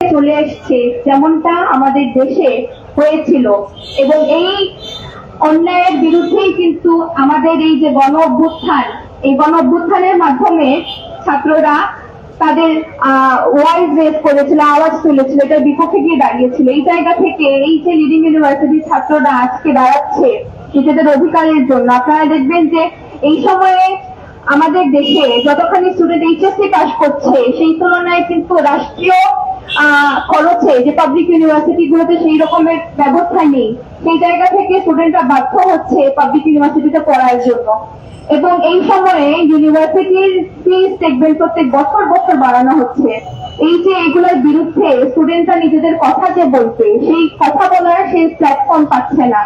চলে এসছে, যেমনটা আমাদের দেশে হয়েছিল। এবং এই অন্যায়ের বিরুদ্ধেই কিন্তু আমাদের এই যে গণ অভ্যুত্থান, এই গণ অভ্যুত্থানের মাধ্যমে ছাত্ররা তাদের ওয়াইজ রেস করেছিল, আওয়াজ তুলেছিল, এটার বিপক্ষে গিয়ে দাঁড়িয়েছিল। এই জায়গা থেকে এই যে লিডিং ইউনিভার্সিটির ছাত্ররা আজকে দাঁড়াচ্ছে নিজেদের অধিকারের জন্য, আপনারা দেখবেন যে এই সময়ে আমাদের দেশে যতখানি স্টুডেন্ট এইচএসসি পাস করছে, সেই তুলনায় কিন্তু রাষ্ট্রীয় খরচে যে পাবলিক ইউনিভার্সিটি গুলোতে সেই রকমের ব্যবস্থা নেই, সেই জায়গা থেকে স্টুডেন্টরা বাধ্য হচ্ছে পাবলিক ইউনিভার্সিটিতে পড়ার জন্য। এবং এই সময়ে ইউনিভার্সিটির ফিস দেখবেন প্রত্যেক বছর বছর বাড়ানো হচ্ছে। এই যে এগুলোর বিরুদ্ধে স্টুডেন্টরা নিজেদের কথা যে বলবে, সেই কথা বলার সেই প্ল্যাটফর্ম পাচ্ছে না।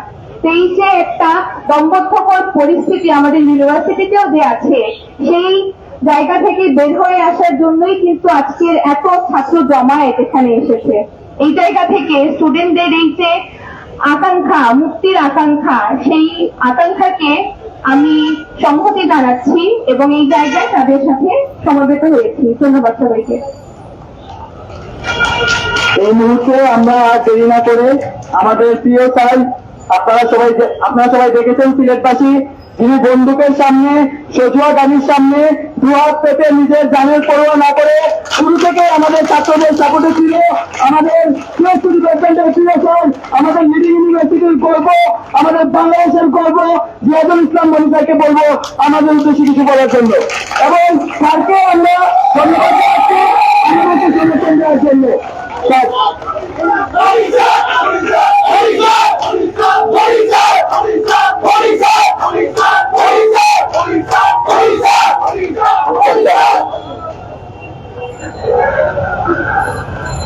যে একটা দম্বদ্ধকর পরিস্থিতি আমাদের ইউনিভার্সিটিতেও যে আছে, সেই জায়গা থেকে বের হয়ে আসার জন্যই কিন্তু আজকের এত ছাত্র জমায়েত এখানে এসেছে। এই জায়গা থেকে স্টুডেন্টদের এই যে আকাঙ্ক্ষা, মুক্তির আকাঙ্ক্ষা, সেই আকাঙ্ক্ষাকে আমি সংহতি জানাচ্ছি এবং এই জায়গায় তাদের সাথে সমবেত হয়েছি। ধন্যবাদ সবাইকে। এই মুহূর্তে আমরা দেরি না করে আমাদের প্রিয় স্যার আপনারা সবাই আপনারা সবাই দেখেছেন সিলেটবাসী যিনি বন্দুকের সামনে, সজুয়া গাড়ির সামনে দুহাত পেতে নিজের জানের পরোয়া না করে শুরু থেকে আমাদের ছাত্রদের সাপোর্টে ছিল। আমাদের সিএসসি ডিপার্টমেন্টের স্যার আমাদের লিডিং ইউনিভার্সিটির গর্ব আমাদের বাংলাদেশের গর্ব জিয়াদুল ইসলাম মনিকাকে বলব আমাদের উদ্দেশ্যে কিছু বলার জন্য। এবং স্যারকে আমরা ধন্যবাদ জানাচ্ছি। আমাদেরকে সমর্থন জন্য।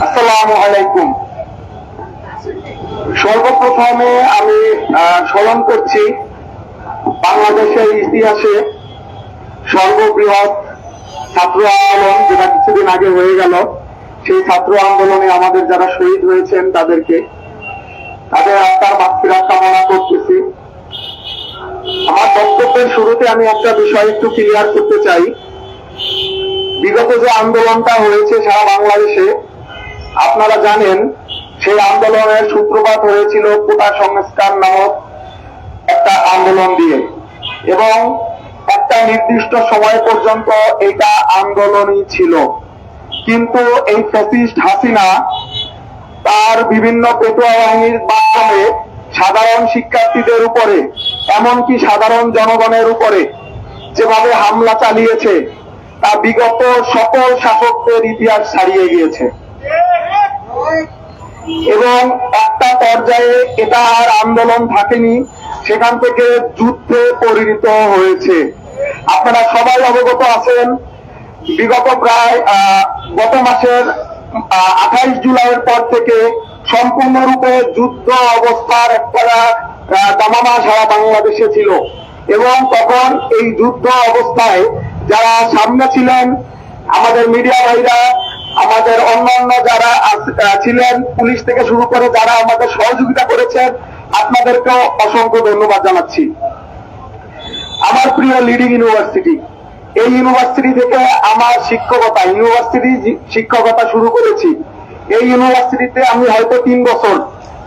আসসালামু আলাইকুম। সর্বপ্রথমে আমি স্মরণ করছি বাংলাদেশের ইতিহাসে সর্ববৃহৎ ছাত্র আন্দোলন, যেটা কিছুদিন আগে হয়ে গেল। সেই ছাত্র আন্দোলনে আমাদের যারা শহীদ হয়েছেন তাদেরকে, তাদের আত্মার মাতৃরাত কামনা করতেছি। আমার বক্তব্যের শুরুতে আমি একটা বিষয় একটু ক্লিয়ার করতে চাই। বিগত যে আন্দোলনটা হয়েছে সারা বাংলাদেশে, আপনারা জানেন, সেই আন্দোলনের সূত্রপাত হয়েছিল কোটা সংস্কার নামক একটা আন্দোলন দিয়ে। এবং একটা নির্দিষ্ট সময় পর্যন্ত এটা আন্দোলনই ছিল। কিন্তু এই ফ্যাসিস্ট হাসিনা তার বিভিন্ন পেটোয়া বাহিনীর মাধ্যমে সাধারণ শিক্ষার্থীদের উপরে, এমনকি সাধারণ জনগণের উপরে যেভাবে হামলা চালিয়েছে, তা বিগত সকল শাসকদের ইতিহাস ছাড়িয়ে গিয়েছে। এবং একটা পর্যায়ে এটা আর আন্দোলন থাকেনি, সেখান থেকে যুদ্ধে পরিণত হয়েছে। আপনারা সবাই অবগত আছেন বিগত প্রায় গত মাসের আঠাইশ জুলাইয়ের পর থেকে সম্পূর্ণরূপে যুদ্ধ অবস্থার একটা দামামা সারা বাংলাদেশে ছিল। এবং তখন এই যুদ্ধ অবস্থায় যারা সামনে ছিলেন, আমাদের মিডিয়া ভাইরা, আমাদের অন্যান্য যারা ছিলেন, পুলিশ থেকে শুরু করে যারা আমাদের সহযোগিতা করেছেন, আপনাদেরকেও অসংখ্য ধন্যবাদ জানাচ্ছি। আমার প্রিয় লিডিং ইউনিভার্সিটি এই ইউনিভার্সিটি থেকে আমার শিক্ষকতা ইউনিভার্সিটি শিক্ষকতা শুরু করেছি। এই ইউনিভার্সিটিতে আমি হয়তো তিন বছর,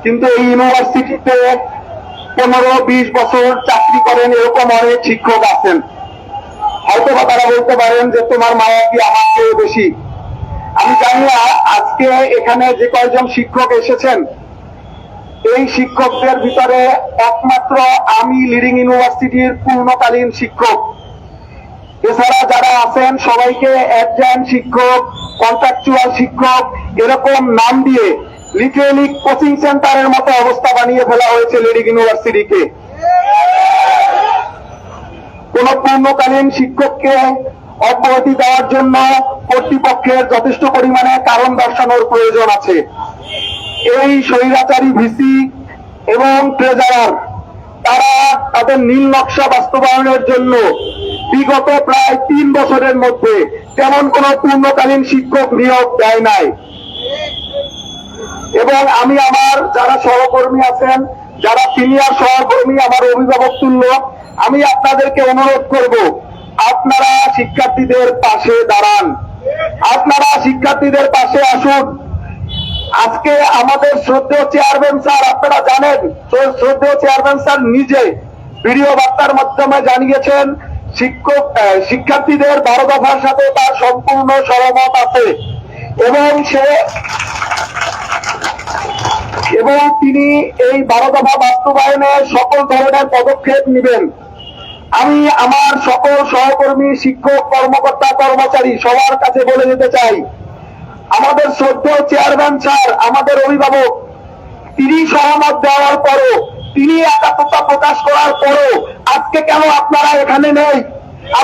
কিন্তু এই ইউনিভার্সিটিতে পনেরো, বিশ বছর চাকরি করেন এরকম অনেক শিক্ষক আছেন। হয়তো বা তারা বলতে পারেন যে তোমার মায়া কি আমার চেয়ে বেশি? আমি জানি না, আজকে এখানে যে কয়েকজন শিক্ষক এসেছেন, এই শিক্ষকদের ভিতরে একমাত্র আমি লিডিং ইউনিভার্সিটির পূর্ণকালীন শিক্ষক। এছাড়া যারা আছেন, সবাইকে অ্যাডজাইন শিক্ষক কন্ট্রাকচুয়াল শিক্ষক, এরকম নাম দিয়ে লিটারেলি কোচিং সেন্টারের মতো অবস্থা বানিয়ে ফেলা হয়েছে লিডিং ইউনিভার্সিটিকে কোন পূর্ণকালীন শিক্ষককে অব্যাহতি দেওয়ার জন্য কর্তৃপক্ষের যথেষ্ট পরিমাণে কারণ দর্শানোর প্রয়োজন আছে। এই স্বৈরাচারী ভিসি এবং ট্রেজারার তারা তাদের নীল নকশা বাস্তবায়নের জন্য বিগত প্রায় তিন বছরের মধ্যে তেমন কোন পূর্ণকালীন শিক্ষক নিয়োগ দেয় নাই। এবং আমি আমার যারা সহকর্মী আছেন, যারা সিনিয়র সহকর্মী, আমার অভিভাবক তুল্য, আমি আপনাদেরকে অনুরোধ করব, আপনারা শিক্ষার্থীদের পাশে দাঁড়ান। আপনারা শিক্ষার্থীদের পাশে আসুন। আজকে আমাদের শ্রদ্ধেয় চেয়ারম্যান স্যার, আপনারা জানেন শ্র- শ্রদ্ধেয় চেয়ারম্যান স্যার নিজে ভিডিও বার্তার মাধ্যমে জানিয়েছেন, শিক্ষক শিক্ষার্থীদের বারো দফার সাথে তার সম্পূর্ণ সহমত আছে। এবং সে, এবং তিনি এই বারো দফা বাস্তবায়নে সকল ধরনের পদক্ষেপ নেবেন। আমি আমার সকল সহকর্মী, শিক্ষক, কর্মকর্তা, কর্মচারী সবার কাছে বলে দিতে চাই আমাদের শ্রদ্ধেয় চেয়ারম্যান স্যার, আমাদের অভিভাবক, তিনি সহমত দেওয়ার পরও, তিনি একাত্মতা প্রকাশ করার পরও আজকে কেন আপনারা এখানে নেই?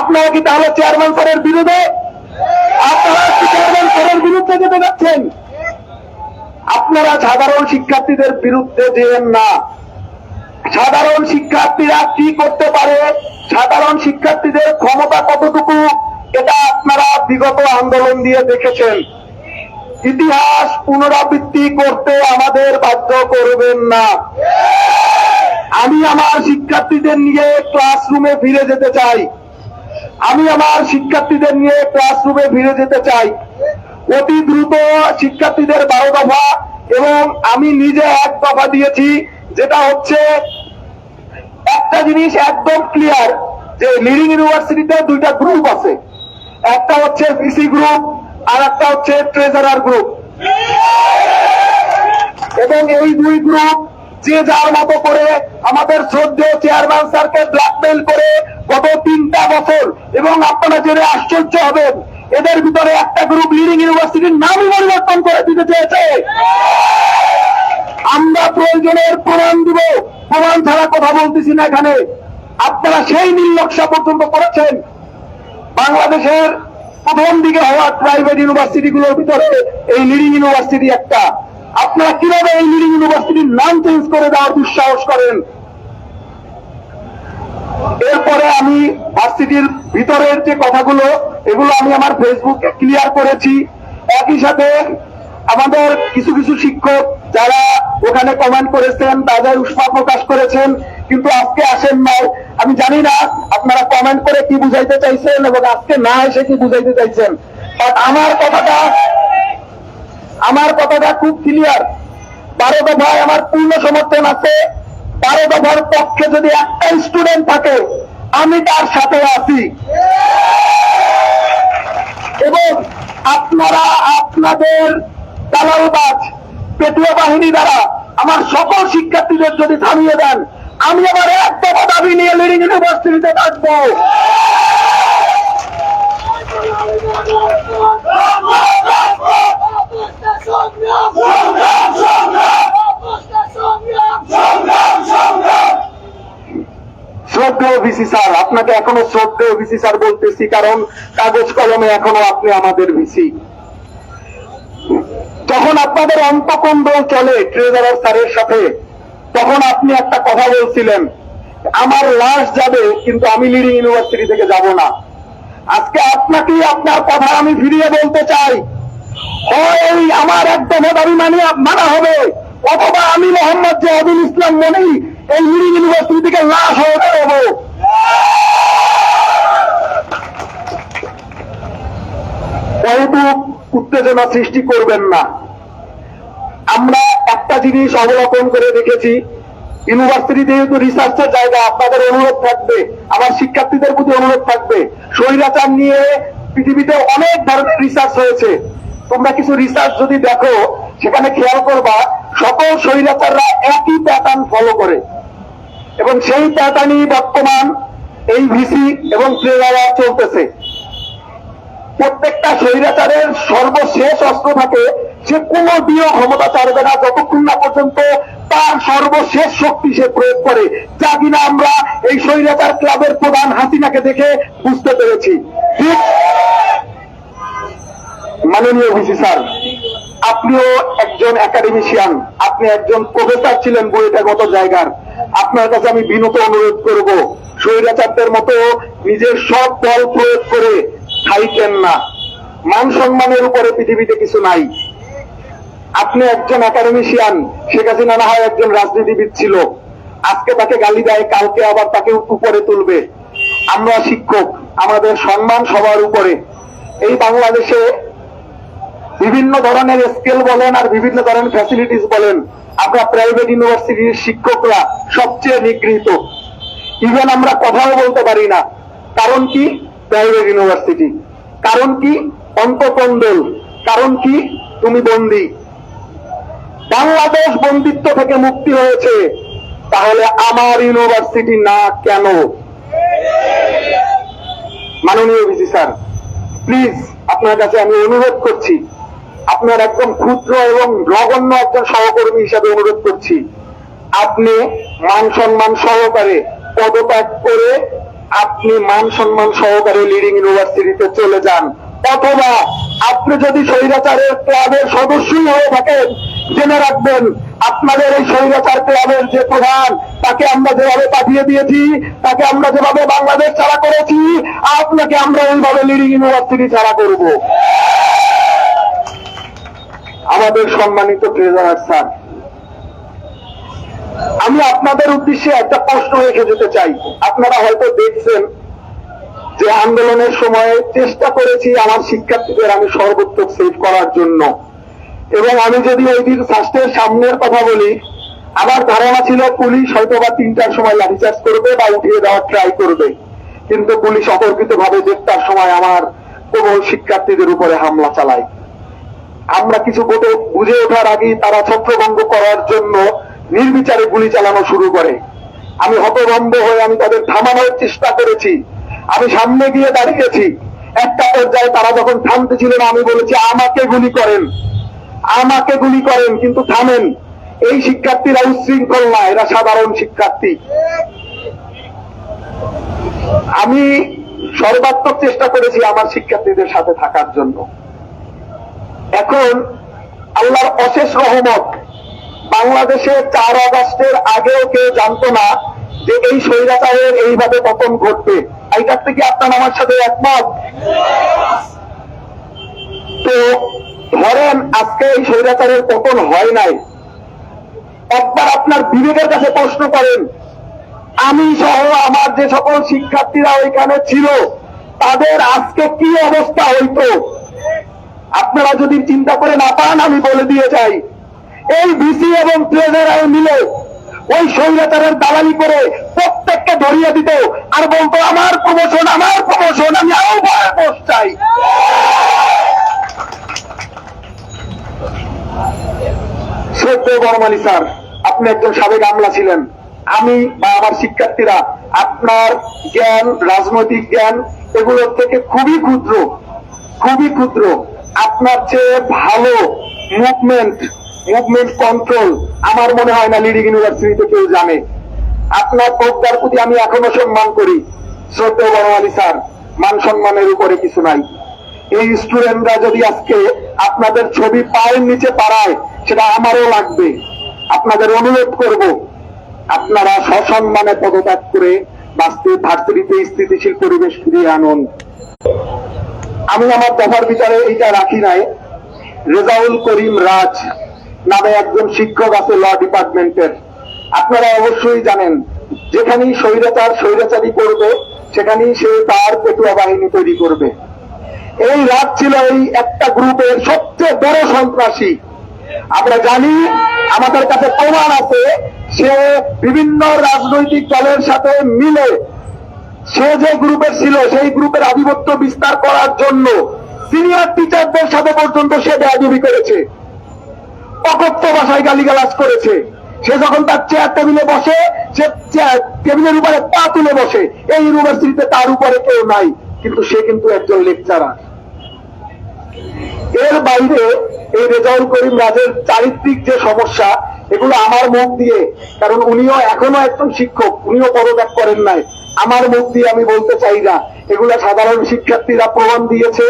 আপনারা কি তাহলে চেয়ারম্যান স্যারের বিরুদ্ধে? আপনারা চেয়ারম্যান স্যারের বিরুদ্ধে যেতে যাচ্ছেন? আপনারা সাধারণ শিক্ষার্থীদের বিরুদ্ধে যেন না। সাধারণ শিক্ষার্থীরা কি করতে পারে? সাধারণ শিক্ষার্থীদের ক্ষমতা কতটুকু? এটা আপনারা বিগত আন্দোলন দিয়ে দেখেছেন। ইতিহাস পুনরাবৃত্তি করতে আমাদের বাধ্য করবেন না। আমি আমার শিক্ষার্থীদের নিয়ে ক্লাসরুমে ফিরে যেতে চাই। আমি আমার শিক্ষার্থীদের নিয়ে ক্লাসরুমে ফিরে যেতে চাই। অতি দ্রুত শিক্ষার্থীদের বারো দফা এবং আমি নিজে এক দফা দিয়েছি, যেটা হচ্ছে একটা জিনিস একদম ক্লিয়ার যে লিডিং ইউনিভার্সিটিতে দুইটা গ্রুপ আছে। একটা হচ্ছে ভিসি গ্রুপ আর একটা হচ্ছে ট্রেজারার গ্রুপ এবং এই দুই গ্রুপ যে যার মতো করে আমাদের শ্রদ্ধেয় চেয়ারম্যান স্যারকে ব্ল্যাকমেইল করে গত তিনটা বছর, এবং আপনারা জেনে আশ্চর্য হবেন, এদের ভিতরে একটা গ্রুপ লিডিং ইউনিভার্সিটির নামই পরিবর্তন করে দিতে চেয়েছে। আমরা প্রয়োজনের প্রমাণ দিব, প্রমাণ ছাড়া কথা বলতেছি না এখানে। আপনারা সেই নকশা পর্যন্ত করেছেন। বাংলাদেশের প্রথম দিকে হওয়া প্রাইভেট ইউনিভার্সিটি গুলোর ভিতরে এই লিডিং ইউনিভার্সিটি একটা। আপনারা কীভাবে এই লিডিং ইউনিভার্সিটির নাম চেঞ্জ করে দেওয়ার দুঃসাহস করেন? এরপরে আমি ভার্সিটির ভিতরের যে কথাগুলো, এগুলো আমি আমার ফেসবুকে ক্লিয়ার করেছি। একই সাথে আমাদের কিছু কিছু শিক্ষক যারা ওখানে কমেন্ট করেছেন, তাদের উষ্মা প্রকাশ করেছেন। কিন্তু আজকে আসেন নাই। আমি জানি না আপনারা কমেন্ট করে কি বুঝাইতে চাইছেন এবং আজকে না এসে কি বুঝাইতে চাইছেন। বাট আমার কথাটা আমার কথাটা খুব ক্লিয়ার বারো দফায় আমার পূর্ণ সমর্থন আছে। বারো দফার পক্ষে যদি একটা স্টুডেন্ট থাকে, আমি তার সাথে আছি। এবং আপনারা আপনাদের দালালবাজ পেটুয়া বাহিনী দ্বারা আমার সকল শিক্ষার্থীদের যদি থামিয়ে দেন আমি আবার এক দফা দাবি নিয়ে লিডিং ইউনিভার্সিটিতে থাকব। শ্রদ্ধেয় ভিসি স্যার, আপনাকে এখনও শ্রদ্ধেয় ভিসি স্যার বলতেছি, কারণ কাগজ কলমে এখনও আপনি আমাদের ভিসি যখন আপনাদের অন্তকন্দল চলে ট্রেজারার স্যারের সাথে তখন আপনি একটা কথা বলছিলেন, আমার লাশ যাবে, কিন্তু আমি লিডিং ইউনিভার্সিটি থেকে যাব না। আজকে আপনাকেই আপনার কথা আমি ফিরিয়ে বলতে চাই। হয় আমার একদম দাবি মানি মানা হবে, অথবা আমি মোহাম্মদ জাহাদুল ইসলাম মনেই এই লিডিং ইউনিভার্সিটি থেকে লাশ হয়ে বেরোবো। অহেতুক উত্তেজনা সৃষ্টি করবেন না। আমরা একটা জিনিস অবলোকন করে দেখেছি। ইউনিভার্সিটি যেহেতু রিসার্চের জায়গা, আপনাদের অনুরোধ থাকবে, আমার শিক্ষার্থীদের প্রতি অনুরোধ থাকবে। স্বৈরাচার নিয়ে পৃথিবীতে অনেক ধরনের রিসার্চ হয়েছে। তোমরা কিছু রিসার্চ যদি দেখো, সেখানে খেয়াল করবা, সকল স্বৈরাচাররা একই প্যাটার্ন ফলো করে। এবং সেই প্যাটার্নই বর্তমান এই ভিসি এবং ট্রেলার চলতেছে। প্রত্যেকটা স্বৈরাচারের সর্বশেষ অস্ত্র থাকে সে কোনো দিয়েও ক্ষমতা ছাড়বে না যতক্ষণ না পর্যন্ত তার সর্বশেষ শক্তি সে প্রয়োগ করে। যা কিনা আমরা এই স্বৈরাচার ক্লাবের প্রধান হাসিনাকে দেখে বুঝতে পেরেছি। মাননীয় ভিসি স্যার, আপনিও একজন একাডেমিশিয়ান আপনি একজন প্রফেসর ছিলেন বইটাগত জায়গার। আপনার কাছে আমি বিনত অনুরোধ করব, স্বৈরাচারদের মতো নিজের সব বল প্রয়োগ করে খাইতেন না। মান সম্মানের উপরে পৃথিবীতে কিছু নাই। আপনি একজন একাডেমিশিয়ান শেখ হাসিনা না হয় একজন রাজনীতিবিদ ছিল। আজকে তাকে গালি দেয়, কালকে আবার তাকে উপরে তুলবে। আমরা শিক্ষক, আমাদের সম্মান সবার উপরে। এই বাংলাদেশে বিভিন্ন ধরনের স্কেল বলেন আর বিভিন্ন ধরনের ফ্যাসিলিটিস বলেন, আমরা প্রাইভেট ইউনিভার্সিটির শিক্ষকরা সবচেয়ে নিগৃহীত ইভেন আমরা কথাও বলতে পারি না। কারণ কি? প্রাইভেট ইউনিভার্সিটি কারণ কি? অন্তকন্দল কারণ কি? তুমি বন্দী। বাংলাদেশ বন্দিত্ব থেকে মুক্তি হয়েছে, তাহলে আমার ইউনিভার্সিটি না কেন? মাননীয় ভিসি স্যার প্লিজ আপনার কাছে আমি অনুরোধ করছি। আপনার একদম ক্ষুদ্র এবং নগণ্য একজন সহকর্মী হিসাবে অনুরোধ করছি। আপনি মান সম্মান সহকারে পদত্যাগ করে আপনি মান সম্মান সহকারে লিডিং ইউনিভার্সিটিতে চলে যান। অথবা আপনি যদি স্বৈরাচারের ক্লাবের সদস্যই হয়ে থাকেন জেনে রাখবেন, আপনাদের এই স্বৈরাচার ক্লাবের যে প্রধান, তাকে আমরা যেভাবে পাঠিয়ে দিয়েছি, তাকে আমরা যেভাবে বাংলাদেশ ছাড়া করেছি, আপনাকে আমরা এইভাবে লিডিং ইউনিভার্সিটি ছাড়া করব। আমাদের সম্মানিত ট্রেজারার স্যার আমি আপনাদের উদ্দেশ্যে একটা প্রশ্ন রেখে যেতে চাই। আপনারা হয়তো দেখছেন যে আন্দোলনের সময় চেষ্টা করেছি আমার শিক্ষার্থীদের আমি সর্বোত্তক সেভ করার জন্য। এবং আমি যদি ওই দিন ফার্স্টের সামনের কথা বলি, আমার ধারণা ছিল পুলিশ হয়তো বা তিনটার সময় লাঠিচার্জ করবে বা উঠিয়ে দেওয়ার ট্রাই করবে। কিন্তু পুলিশ অতর্কিত ভাবে দেড়টার সময় আমার প্রবল শিক্ষার্থীদের উপরে হামলা চালায়। আমরা কিছু বোধ বুঝে ওঠার আগেই তারা ছত্রভঙ্গ করার জন্য নির্বিচারে গুলি চালানো শুরু করে। আমি হতভম্ব হয়ে আমি তাদের থামানোর চেষ্টা করেছি। আমি সামনে গিয়ে দাঁড়িয়েছি। একটা পর্যায়ে তারা যখন থামতে ছিল আমি বলেছি, আমাকে গুলি করেন। আমাকে গুলি করেন, কিন্তু থামেন। এই শিক্ষার্থীরা উচ্ছৃঙ্খল না, এরা সাধারণ শিক্ষার্থী। আমি সর্বাত্মক চেষ্টা করেছি আমার শিক্ষার্থীদের সাথে থাকার জন্য। এখন আল্লাহর অশেষ রহমত, বাংলাদেশে চার আগস্টের আগেও কেউ জানতো না যে এই স্বৈরাচারের এইভাবে পতন ঘটবে। এইটার থেকে আপনার আমার সাথে একমত? তো ধরেন আজকে এই স্বৈরাচারের পতন হয় নাই, একবার আপনার বিবেকের কাছে প্রশ্ন করেন, আমি সহ আমার যে সকল শিক্ষার্থীরা ওইখানে ছিল, তাদের আজকে কি অবস্থা হইতো? আপনারা যদি চিন্তা করে না পান, আমি বলে দিয়ে যাই। এই ভিসি এবং ট্রেজারার মিলে ওই স্বৈরাচারের দালালি করে প্রত্যেককে ধরিয়ে দিত, আর বলতো, আমার প্রমোশন আমার প্রমোশন আমি আরও ভয় চাই। শ্রদ্ধেয় বর্মালী স্যার, আপনি একজন সাবেক আমলা ছিলেন। আমি বা আমার শিক্ষার্থীরা আপনার জ্ঞান, রাজনৈতিক জ্ঞান এগুলোর থেকে খুবই ক্ষুদ্র খুবই ক্ষুদ্র। আপনার চেয়ে ভালো মুভমেন্ট মুভমেন্ট কন্ট্রোল আমার মনে হয় না লিডিং ইউনিভার্সিটিতে কেউ জানে। আপনার প্রজ্ঞার প্রতি আমি এখনও সম্মান করি। শ্রদ্ধেয় বড়মালী স্যার, মান সম্মানের উপরে কিছু নাই। এই স্টুডেন্টরা যদি আজকে আপনাদের ছবি পায়ের নিচে পাড়ায় সেটা আমারও লাগবে। আপনাদের অনুরোধ করব, আপনারা সসম্মানে পদত্যাগ করে বাস্তব ভার্সিটিতে স্থিতিশীল পরিবেশ ফিরিয়ে আনুন। আমি আমার দফার বিচারে এইটা রাখি নাই। রেজাউল করিম রাজ নামে একজন শিক্ষক আছে ল ডিপার্টমেন্টের। আপনারা অবশ্যই জানেন, যেখানেই স্বৈরাচার স্বৈরাচারী করবে, সেখানেই সে তার পেটুয়া বাহিনী তৈরি করবে। এই রাজ ছিল এই একটা গ্রুপের সবচেয়ে বড় সন্ত্রাসী। আমরা জানি আমাদের কাছে প্রমাণ আছে, সে বিভিন্ন রাজনৈতিক দলের সাথে মিলে সে যে গ্রুপের ছিল, সেই গ্রুপের আধিপত্য বিস্তার করার জন্য সিনিয়র টিচারদের সাথে পর্যন্ত সে বেয়াদবি করেছে। অকথ্য ভাষায় গালিগালাজ করেছে। সে যখন তার চেয়ার টেবিলে বসে, সে টেবিলের উপরে পা তুলে বসে, এই ইউনিভার্সিটিতে তার উপরে কেউ নাই, কিন্তু সে কিন্তু একজন লেকচারার এর বাইরে এই রেজাউল করিম রাজের চারিত্রিক যে সমস্যা, এগুলো আমার মুখ দিয়ে, কারণ উনিও এখনও একজন শিক্ষক, উনিও পদত্যাগ করেন নাই। আমার মুখ দিয়ে আমি বলতে চাই না, এগুলো সাধারণ শিক্ষার্থীরা প্রমাণ দিয়েছে,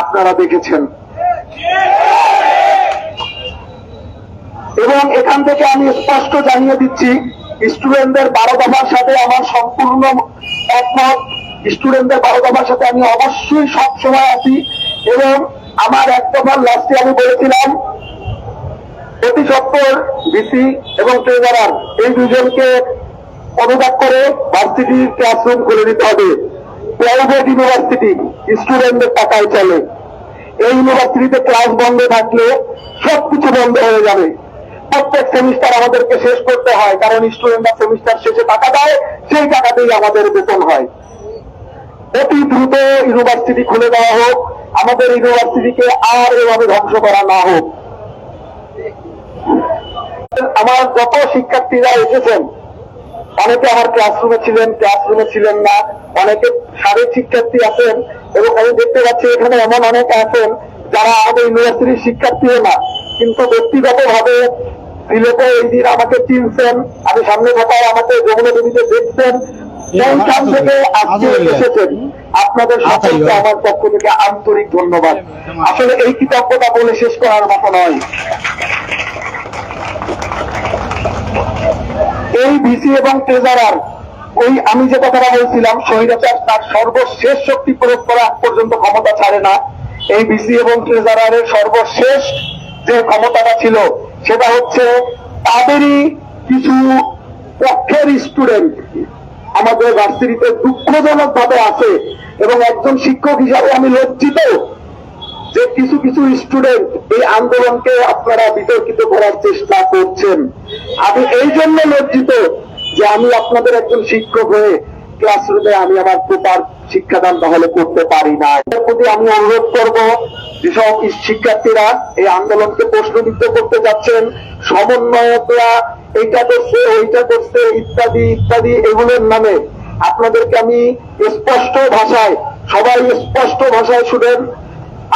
আপনারা দেখেছেন। এবং এখান থেকে আমি স্পষ্ট জানিয়ে দিচ্ছি, স্টুডেন্টদের বারো দফার সাথে আমার সম্পূর্ণ একমত। স্টুডেন্টদের বারো দফার সাথে আমি অবশ্যই সব সময় আছি এবং আমার এক দফার লাস্টে আমি বলেছিলাম, অতি সত্তর ভিসি এবং ট্রেজারার এই দুজনকে পদত্যাগ করে ভার্সিটির ক্লাসরুম খুলে দিতে হবে। প্রাইভেট ইউনিভার্সিটি স্টুডেন্টদের টাকায় চলে। এই ইউনিভার্সিটিতে ক্লাস বন্ধ থাকলে সবকিছু বন্ধ হয়ে যাবে। প্রত্যেক সেমিস্টার আমাদেরকে শেষ করতে হয়, কারণ স্টুডেন্টরা সেমিস্টার শেষে টাকা দেয়, সেই টাকাতেই আমাদের বেতন হয়। অতি দ্রুত ইউনিভার্সিটি খুলে দেওয়া হোক। আমাদের ইউনিভার্সিটিকে আর এভাবে ধ্বংস করা না হোক। আমার যত শিক্ষার্থীরা এসেছেন, অনেকে আমার ক্লাসরুমে ছিলেন ক্লাসরুমে ছিলেন না। অনেকে শারীরিক শিক্ষার্থী আছেন এবং আমি দেখতে পাচ্ছি এখানে এমন অনেকে আছেন যারা আমাদের ইউনিভার্সিটির শিক্ষার্থীও না। কিন্তু ব্যক্তিগত ভাবে সিলেটে এই দিন আমাকে চিনছেন, আমি সামনে থাকায় আমাকে যমুনা দেবীতে দেখছেন। সেইখান থেকে আজকে এসেছেন। আপনাদের সকলকে আমার পক্ষ থেকে আন্তরিক ধন্যবাদ। আসলে এই কৃতজ্ঞতা বলে শেষ করার মতো নয়। এই ভিসি এবং ট্রেজারার ওই আমি যে কথাটা বলছিলাম স্বৈরাচার তার সর্বশেষ শক্তি প্রয়োগ করা পর্যন্ত ক্ষমতা ছাড়ে না। এই ভিসি এবং ট্রেজারারের সর্বশেষ যে ক্ষমতাটা ছিল সেটা হচ্ছে তাদেরই কিছু পক্ষের স্টুডেন্ট আমাদের ভার্সিটিতে দুঃখজনক ভাবে আছে এবং একজন শিক্ষক হিসাবে আমি লজ্জিত যে কিছু কিছু স্টুডেন্ট এই আন্দোলনকে আপনারা বিতর্কিত করার চেষ্টা করছেন। আমি এই জন্য লজ্জিত যে আমি আপনাদের একজন শিক্ষক হয়ে ক্লাসরুমে আমি আমার প্রপার শিক্ষাদান তাহলে করতে পারি না। এর প্রতি আমি অনুরোধ করব, যেসব শিক্ষার্থীরা এই আন্দোলনকে প্রশ্নবিদ্ধ করতে যাচ্ছেন সমন্বয়করা এইটা করছে ওইটা করছে, ইত্যাদি ইত্যাদি এগুলোর নামে। আপনাদেরকে আমি স্পষ্ট ভাষায়, সবাই স্পষ্ট ভাষায় শুনেন।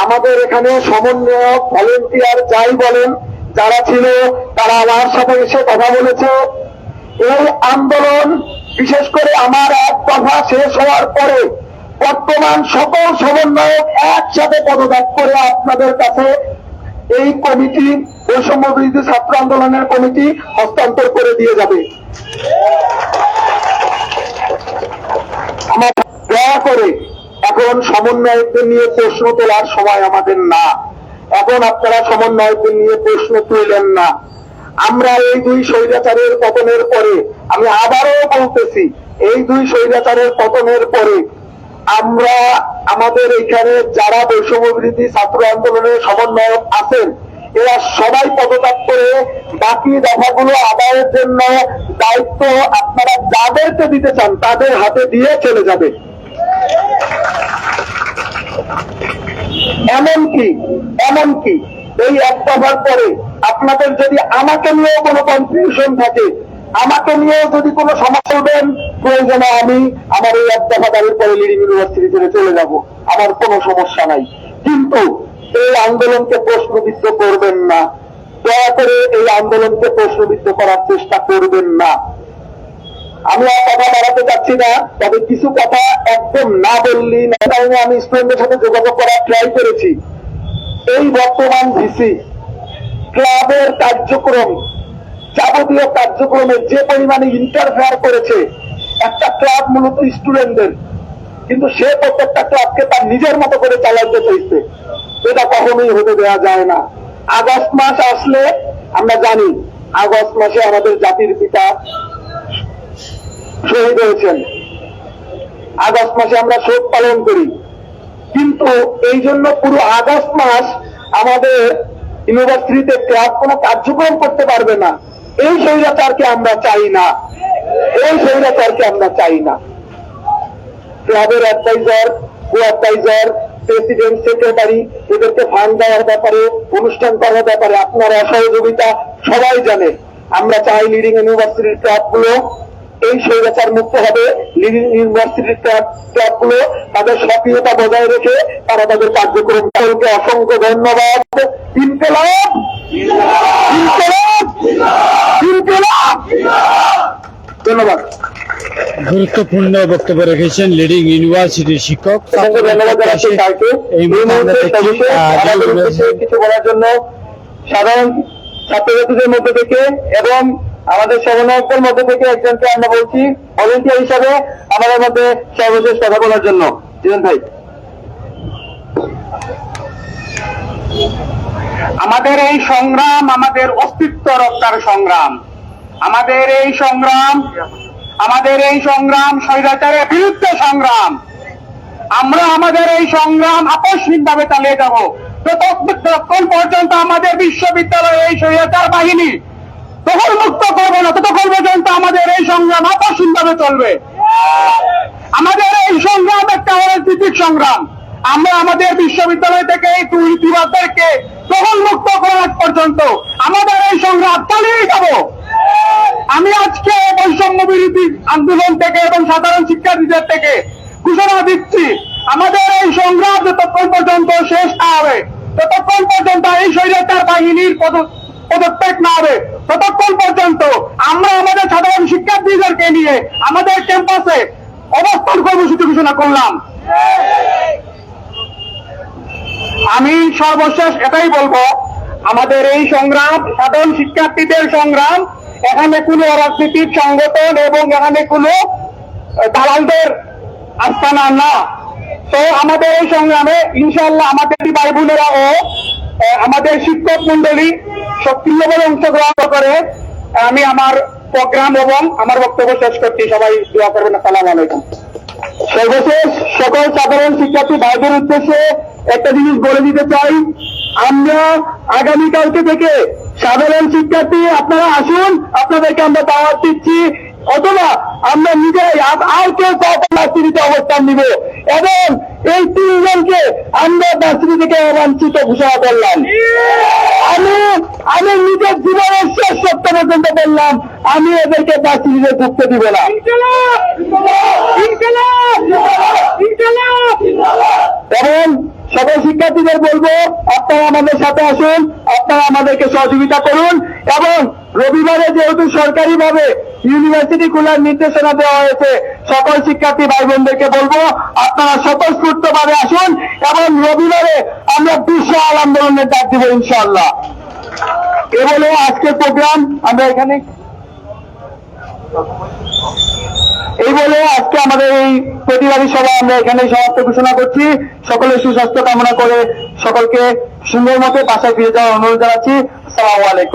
আমাদের এখানে সমন্বয়ক, ভলেন্টিয়ার যাই বলেন, যারা ছিল, তারা আমার সাথে এসে কথা বলেছে। এই আন্দোলন, বিশেষ করে আমার এক কথা শেষ হওয়ার পরে, বর্তমান সকল সমন্বয়ক একসাথে পদত্যাগ করে আপনাদের কাছে এই কমিটি বৈষম্য বিরোধী ছাত্র আন্দোলনের কমিটি হস্তান্তর করে দিয়ে যাবে। দয়া করে এখন সমন্বয়কদের নিয়ে প্রশ্ন তোলার সময় আমাদের না। এখন আপনারা সমন্বয়কদের নিয়ে প্রশ্ন তুললেন না। আমরা এই দুই স্বৈরাচারের পতনের পরে, আমি আবারও বলতেছি, এই দুই স্বৈরাচারের পতনের পরে আমরা আমাদের এখানে যারা বৈষম্যবৃদ্ধি ছাত্র আন্দোলনের সমন্বয়ক আছেন, এরা সবাই পদত্যাগ করে বাকি দফাগুলো আদায়ের জন্য দায়িত্ব আপনারা যাদেরকে দিতে চান, তাদের হাতে দিয়ে চলে যাবে। এমনকি এমনকি এই এক দফার পরে আপনাদের যদি আমাকে নিয়েও কোনো কনফিউশন থাকে আমাকে নিয়েও যদি কোনো সমস্যা দেন প্রয়োজনে আমি আমার এই দাঁড়িয়ে পরে লিডিং ইউনিভার্সিটি ছেড়ে চলে যাব। আমার কোনো সমস্যা নাই। কিন্তু এই আন্দোলনকে প্রশ্নবিদ্ধ করবেন না। দয়া করে এই আন্দোলনকে প্রশ্নবিদ্ধ করার চেষ্টা করবেন না। আমি আর কথা বাড়াতে চাচ্ছি না, তবে কিছু কথা একদম না বললি না কারণে আমি স্টুডেন্টের সাথে যোগাযোগ করার ট্রাই করেছি। এই বর্তমান ভিসি, ক্লাবের কার্যক্রম যাবতীয় কার্যক্রমে যে পরিমাণে ইন্টারফেয়ার করেছে, একটা ক্লাব মূলত স্টুডেন্টদের কিন্তু সে প্রত্যেকটা ক্লাবকে তার নিজের মতো করে চালাতে চাইছে। এটা কখনোই হতে দেওয়া যায় না। আগস্ট মাস আসলে আমরা জানি, আগস্ট মাসে আমাদের জাতির পিতা শহীদ হয়েছেন। আগস্ট মাসে আমরা শোক পালন করি। কিন্তু এই জন্য পুরো আগস্ট মাস আমাদের ইউনিভার্সিটিতে ক্লাব কোনো কার্যক্রম করতে পারবে না। এই স্বৈরাচারকে আমরা চাই না। এই স্বৈরাচারকে আমরা চাই না। ক্লাবের advisor co advisor president, secretary, এদেরকে ফান্ড দেওয়ার ব্যাপারে, অনুষ্ঠান করার ব্যাপারে আপনার অসহযোগিতা সবাই জানে। আমরা চাই লিডিং ইউনিভার্সিটির ক্লাবগুলো এই স্বৈরাচার মুক্ত হবে। লিডিং ইউনিভার্সিটির ক্লাব ক্লাবগুলো তাদের সক্রিয়তা বজায় রেখে তারা তাদের কার্যক্রম সকলকে অসংখ্য ধন্যবাদ। ইনকলাব! ইনকলাব! ধন্যবাদ। গুরুত্বপূর্ণ বক্তব্য রেখেছেন লিডিং ইউনিভার্সিটির শিক্ষক এই কিছু বলার জন্য সাধারণ ছাত্রছাত্রীদের মধ্যে থেকে এবং আমাদের সমন্বয়কদের মধ্যে থেকে একজনকে আমরা বলছি ভলেন্টিয়ার হিসাবে আমাদের মধ্যে সর্বশেষ কথা বলার জন্য। জীবন ভাই। আমাদের এই সংগ্রাম আমাদের অস্তিত্ব রক্ষার সংগ্রাম। আমাদের এই সংগ্রাম, আমাদের এই সংগ্রাম স্বৈরাচারের বিরুদ্ধে সংগ্রাম। আমরা আমাদের এই সংগ্রাম আকস্মিক ভাবে চালিয়ে যাব। যতক্ষণ পর্যন্ত আমাদের বিশ্ববিদ্যালয়ে এই স্বৈরাচার বাহিনী তখন মুক্ত করবে না, ততক্ষণ পর্যন্ত আমাদের এই সংগ্রাম ভাবে চলবে। আমাদের এই সংগ্রাম একটা অরাজনৈতিক সংগ্রাম। আমরা আমাদের বিশ্ববিদ্যালয় থেকে এই দুর্নীতিবাদদেরকে তখন মুক্ত করার পর্যন্ত আমাদের এই সংগ্রাম চালিয়ে যাব। আমি আজকে বৈষম্য বিরোধী আন্দোলন থেকে এবং সাধারণ শিক্ষার্থীদের থেকে ঘোষণা দিচ্ছি, আমাদের এই সংগ্রাম যতক্ষণ পর্যন্ত শেষ না হবে, ততক্ষণ পর্যন্ত এই স্বৈরাচার বাহিনীর পদ- পদত্যাগ না হবে, ততক্ষণ পর্যন্ত আমরা আমাদের সাধারণ শিক্ষার্থীদেরকে নিয়ে আমাদের ক্যাম্পাসে অবস্থান কর্মসূচি ঘোষণা করলাম। আমি সর্বশেষ এটাই বলব, আমাদের এই সংগ্রাম, সাধারণ শিক্ষার্থীদের সংগ্রাম এখানে কোনো রাজনৈতিক সংগঠন এবং এখানে কোনো দালালদের আস্থানা না। তো আমাদের এই সংগ্রামে ইনশাল্লাহ আমাদের ভাই বোনেরা ও আমাদের শিক্ষক মন্ডলী সক্রিয়ভাবে অংশগ্রহণ করে। আমি আমার প্রোগ্রাম এবং আমার বক্তব্য শেষ করছি। সবাই দোয়া করবেন। আসসালামু আলাইকুম। সর্বশেষ সকল সাধারণ শিক্ষার্থী ভাইদের উদ্দেশ্যে একটা জিনিস বলে দিতে চাই। আমরা আগামীকালকে থেকে সাধারণ শিক্ষার্থী আপনারা আসুন আপনাদেরকে আমরা দাওয়াত দিচ্ছি। অথবা আমরা নিজেরাই আর- কেউ ভার্সিটিতে অবস্থান নিব। এবং এই তিনজনকে আমরা ভার্সিটি থেকে অবাঞ্ছিত ঘোষণা করলাম। আমি আমি নিজের জীবনের শেষ সত্য পর্যন্ত বললাম আমি এদেরকে ভার্সিটিতে ঢুকতে দিব না। এবং সকল শিক্ষার্থীদের বলব, আপনারা আমাদের সাথে আসুন, আপনারা আমাদেরকে সহযোগিতা করুন এবং রবিবারে যেহেতু সরকারি ভাবে ইউনিভার্সিটি খোলার নির্দেশনা দেওয়া হয়েছে, সকল শিক্ষার্থী ভাই বোনদেরকে বলব, আপনারা স্বতঃস্ফূর্ত ভাবে আসুন এবং রবিবারে আমরা বিশাল আন্দোলনের ডাক দিব ইনশাআল্লাহ। এ বলে আজকের প্রোগ্রাম আমরা এখানে এই বলে আজকে আমাদের এই প্রতিবাদী সভা আমরা এখানে সমাপ্ত ঘোষণা করছি। সকলের সুস্বাস্থ্য কামনা করে সকলকে সুন্দর মতো বাসায় ফিরে যাওয়ার অনুরোধ জানাচ্ছি। সালাম আলাইকুম।